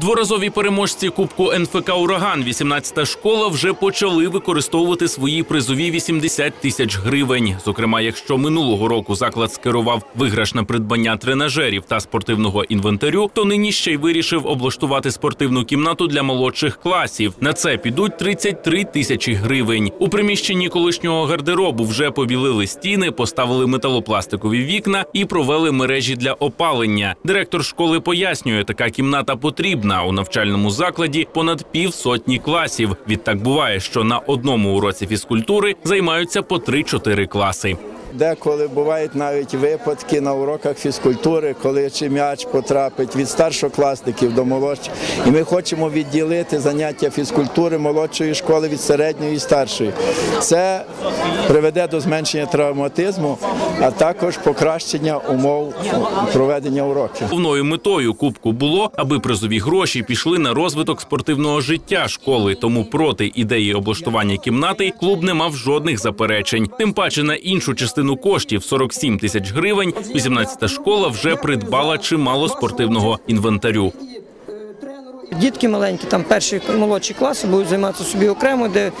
Дворазові переможці Кубку НФК Ураган 18-та школа вже почали використовувати свої призові 80 тисяч гривень. Зокрема, якщо минулого року заклад скерував виграш на придбання тренажерів та спортивного інвентарю, то нині ще й вирішив облаштувати спортивну кімнату для молодших класів. На це підуть 33 тисячі гривень. У приміщенні колишнього гардеробу вже побілили стіни, поставили металопластикові вікна і провели мережі для опалення. Директор школи пояснює, така кімната потрібна у навчальному закладі понад півсотні класів. Відтак буває, що на одному уроці фізкультури займаються по 3-4 класи. Деколи бувають навіть випадки на уроках фізкультури, коли чи м'яч потрапить від старшокласників до молодших. І ми хочемо відділити заняття фізкультури молодшої школи від середньої і старшої. Це приведе до зменшення травматизму, а також покращення умов проведення уроків. Головною метою кубку було, аби призові гроші пішли на розвиток спортивного життя школи. Тому проти ідеї облаштування кімнати клуб не мав жодних заперечень. Тим паче на іншу частину коштів 47 тисяч гривень. 18-та школа вже придбала чимало спортивного інвентарю. Дітки маленькі, там перші молодші класи будуть займатися собі окремо, де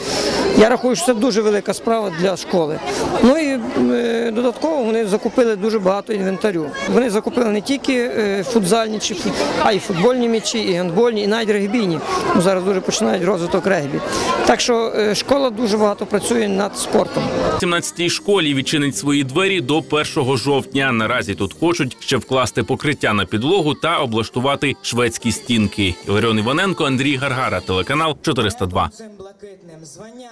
я рахую, що це дуже велика справа для школи. Ну і е, додатково вони закупили дуже багато інвентарю. Вони закупили не тільки е, футзальні, чи, а й футбольні м'ячі, і гандбольні, і навіть регбійні. Зараз дуже починають розвиток регбі. Так що е, школа дуже багато працює над спортом. 17-й школі відчинить свої двері до 1 жовтня. Наразі тут хочуть ще вкласти покриття на підлогу та облаштувати шведські стінки. Іларіон Іваненко, Андрій Гаргара, телеканал 402. Цим блакитним звання.